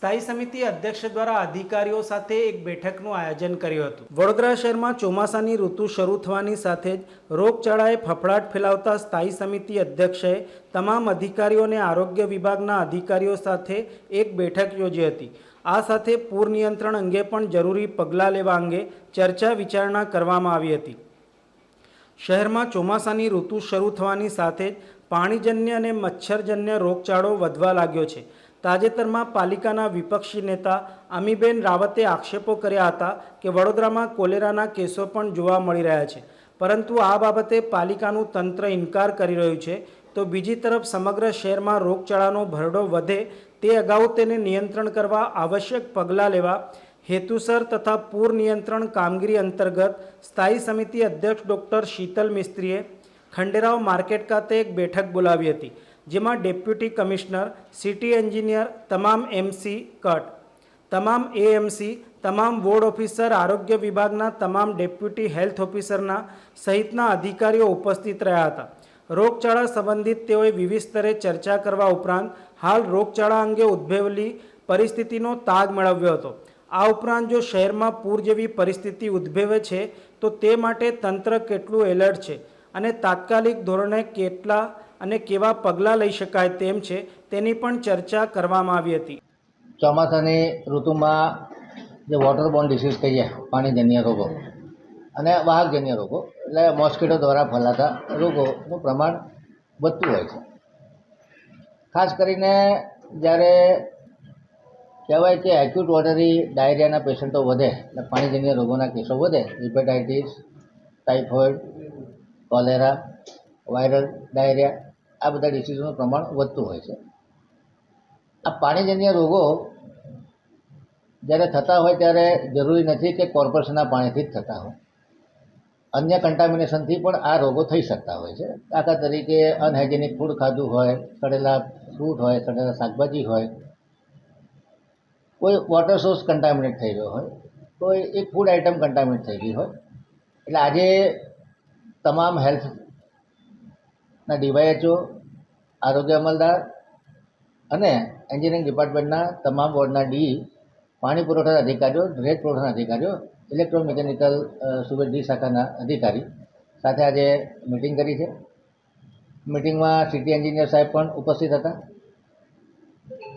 સ્થાયી સમિતિ અધ્યક્ષ દ્વારા અધિકારીઓ સાથે એક બેઠકનું આયોજન કર્યું હતું. વડોદરા શહેરમાં ચોમાસાની ઋતુ શરૂ થવાની સાથે જ રોગચાળાએ ફફડાટ ફેલાવતા સ્થાયી સમિતિ અધ્યક્ષે તમામ અધિકારીઓને આરોગ્ય વિભાગના અધિકારીઓ સાથે એક બેઠક યોજી હતી. આ સાથે પૂર નિયંત્રણ અંગે પણ જરૂરી પગલાં લેવા અંગે ચર્ચા વિચારણા કરવામાં આવી હતી. શહેરમાં ચોમાસાની ઋતુ શરૂ થવાની સાથે જ પાણીજન્ય અને મચ્છરજન્ય રોગચાળો વધવા લાગ્યો છે. તાજેતરમાં પાલિકાના વિપક્ષી નેતા અમીબેન રાવતે આક્ષેપો કર્યા હતા કે વડોદરામાં કોલેરાના કેસો પણ જોવા મળી રહ્યા છે. પરંતુ આ બાબતે પાલિકાનું તંત્ર ઇનકાર કરી રહ્યું છે. તો બીજી તરફ સમગ્ર શહેરમાં રોગચાળાનો ભરડો વધે તે અગાઉ તેને નિયંત્રણ કરવા આવશ્યક પગલાં લેવા, હેતુસર તથા પૂર નિયંત્રણ કામગીરી અંતર્ગત સ્થાયી સમિતિ અધ્યક્ષ ડૉક્ટર શીતલ મિસ્ત્રીએ ખંડેરાવ માર્કેટ ખાતે એક બેઠક બોલાવી હતી. જેમાં ડેપ્યુટી કમિશનર, સિટી એન્જિનિયર, તમામ એમસી કટ. તમામ એએમસી તમામ વોર્ડ ઓફિસર, આરોગ્ય વિભાગના તમામ ડેપ્યુટી હેલ્થ ઓફિસરના સહિતના અધિકારીઓ ઉપસ્થિત રહ્યા હતા. રોગચાળા સંબંધિત તેઓએ વિવિધ સ્તરે ચર્ચા કરવા ઉપરાંત હાલ રોગચાળા અંગે ઉદ્ભવેલી પરિસ્થિતિનો તાગ મેળવ્યો હતો. આ ઉપરાંત જો શહેરમાં પૂર જેવી પરિસ્થિતિ ઉદ્ભવે છે, તો તે માટે તંત્ર કેટલું એલર્ટ છે અને તાત્કાલિક ધોરણે કેટલા અને કેવા પગલાં લઈ શકાય તેમ છે, તેની પણ ચર્ચા કરવામાં આવી હતી. ચોમાસાની ઋતુમાં જે વોટરબોર્ન ડિસીઝ કહીએ, પાણીજન્ય રોગો અને વાહકજન્ય રોગો, એટલે મોસ્કીટો દ્વારા ફેલાતા રોગોનું પ્રમાણ વધતું હોય છે. ખાસ કરીને જ્યારે કહેવાય કે એક્યુટ વોટરી ડાયરિયાના પેશન્ટો વધે, એટલે પાણીજન્ય રોગોના કેસો વધે hepatitis typhoid cholera viral, diarrhoea, આ બધા ડિસીઝનું પ્રમાણ વધતું હોય છે. આ પાણીજન્ય રોગો જ્યારે થતા હોય ત્યારે જરૂરી નથી કે કોર્પોરેશનના પાણીથી જ થતા હોય. અન્ય કન્ટામિનેશનથી પણ આ રોગો થઈ શકતા હોય છે. દાખલા તરીકે અનહાઇજેનિક ફૂડ ખાધું હોય, સડેલા ફ્રૂટ હોય, સડેલા શાકભાજી હોય, કોઈ વોટર સોર્સ કન્ટામિનેટ થઈ ગયો હોય, કોઈ એક ફૂડ આઇટમ કન્ટામિનેટ થઈ ગઈ હોય. એટલે આજે તમામ હેલ્થના ડીવાયએચઓ, આરોગ્ય અમલદાર અને એન્જિનિયરિંગ ડિપાર્ટમેન્ટના તમામ વોર્ડના ડી, પાણી પુરવઠાના અધિકારીઓ ડ્રેજ પુરવઠાના અધિકારીઓ ઇલેક્ટ્રોમિકેનિકલ સુરત ડી શાખાના અધિકારી સાથે આજે મિટિંગ કરી છે. મિટિંગમાં સિટી એન્જિનિયર સાહેબ પણ ઉપસ્થિત હતા.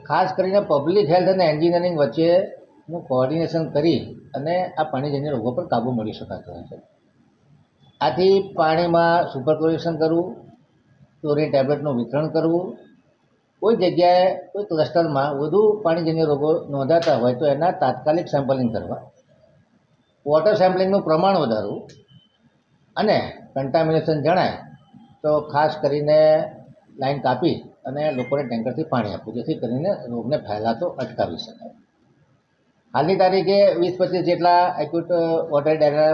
ખાસ કરીને પબ્લિક હેલ્થ અને એન્જિનિયરિંગ વચ્ચેનું કોઓર્ડિનેશન કરી અને આ પાણીજન્ય રોગો પર કાબૂ મળી શકાતો હોય છે. આથી પાણીમાં સુપર ક્લોરેશન કરવું ક્લોરીન ટેબ્લેટનું વિતરણ કરવું. કોઈ જગ્યાએ કોઈ ક્લસ્ટરમાં વધુ પાણીજન્ય રોગો નોંધાતા હોય તો એના તાત્કાલિક સેમ્પલિંગ કરવા. વોટર સેમ્પલિંગનું પ્રમાણ વધારવું. અને કન્ટામિનેશન જણાય તો ખાસ કરીને લાઈન કાપી અને લોકોને ટેન્કરથી પાણી આપવું, જેથી કરીને રોગને ફેલાતો અટકાવી શકાય. હાલની તારીખે વીસ પચીસ જેટલા એક્યુટ વોટર ડાયરા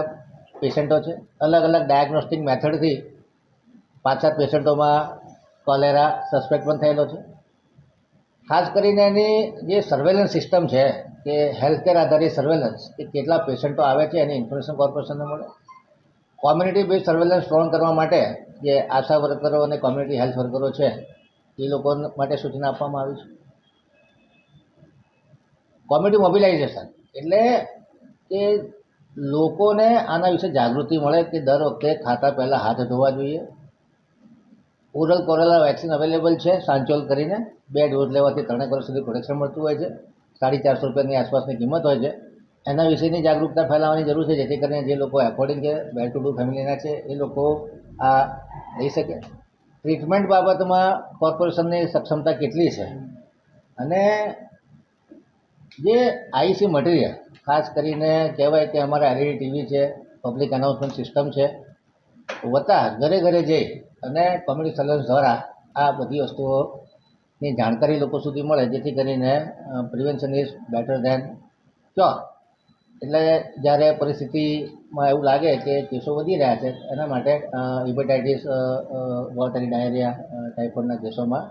પેશન્ટો છે. અલગ અલગ ડાયગ્નોસ્ટિક મેથડથી પાંચ સાત પેશન્ટોમાં કોલેરા સસ્પેક્ટ પણ થયેલો છે. ખાસ કરીને એની જે સર્વેલન્સ સિસ્ટમ છે કે હેલ્થકેર આધારિત સર્વેલન્સ કે કેટલા પેશન્ટો આવે છે એની ઇન્ફોર્મેશન કોર્પોરેશનને મળે. કોમ્યુનિટી બેઝ સર્વેલન્સ સ્ટ્રોંગ કરવા માટે જે આશા વર્કરો અને કોમ્યુનિટી હેલ્થ વર્કરો છે, એ લોકો માટે સૂચના આપવામાં આવી છે. કોમ્યુનિટી મોબિલાઇઝેશન એટલે કે લોકોને આના વિશે જાગૃતિ મળે કે દર વખતે ખાતા પહેલાં હાથ ધોવા જોઈએ ઓરલ કોરેલા વેક્સિન અવેલેબલ છે, સાંચોલ કરીને બે ડોઝ લેવાથી ત્રણેક વર્ષ સુધી પ્રોટેક્શન મળતું હોય છે. સાડી ચારસો રૂપિયાની આસપાસની કિંમત હોય છે. એના વિશેની જાગૃતતા ફેલાવવાની જરૂર છે, જેથી કરીને જે લોકો એફોર્ડિંગ છે વેલ ટુ ડુ ફેમિલીના છે, એ લોકો આ લઈ શકે. ટ્રીટમેન્ટ બાબતમાં કોર્પોરેશનની સક્ષમતા કેટલી છે? અને જે આઈસી મટીરિયલ ખાસ કરીને કહેવાય કે અમારા એલઈડી ટીવી છે પબ્લિક અનાઉન્સમેન્ટ સિસ્ટમ છે વત્તા ઘરે ઘરે જઈ અને કોમેડી સલન્સ દ્વારા આ બધી વસ્તુઓની જાણકારી લોકો સુધી મળે, જેથી કરીને prevention is better than cure એટલે જ્યારે પરિસ્થિતિમાં એવું લાગે કે કેસો વધી રહ્યા છે, એના માટે હિપેટાઇટિસ વોટરી ડાયરિયા ટાઇફોઇડના કેસોમાં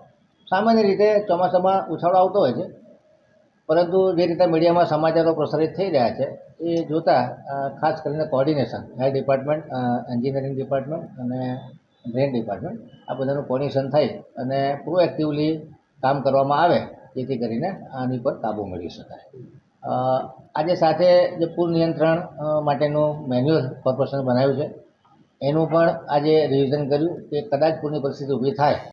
સામાન્ય રીતે ચોમાસામાં ઉછાળો આવતો હોય છે. પરંતુ જે રીતે મીડિયામાં સમાચારો પ્રસારિત થઈ રહ્યા છે, એ જોતાં ખાસ કરીને coordination health department engineering department અને ડ્રેન ડિપાર્ટમેન્ટ આ બધાનું કોર્ડિનેશન થઈ અને પ્રોએક્ટિવલી કામ કરવામાં આવે, જેથી કરીને આની પર કાબૂ મેળવી શકાય. આજે સાથે જે પૂર નિયંત્રણ માટેનું મેન્યુઅલ કોર્પોરેશન બનાવ્યું છે, એનું પણ આજે રિવિઝન કર્યું કે કદાચ પૂરની પરિસ્થિતિ ઊભી થાય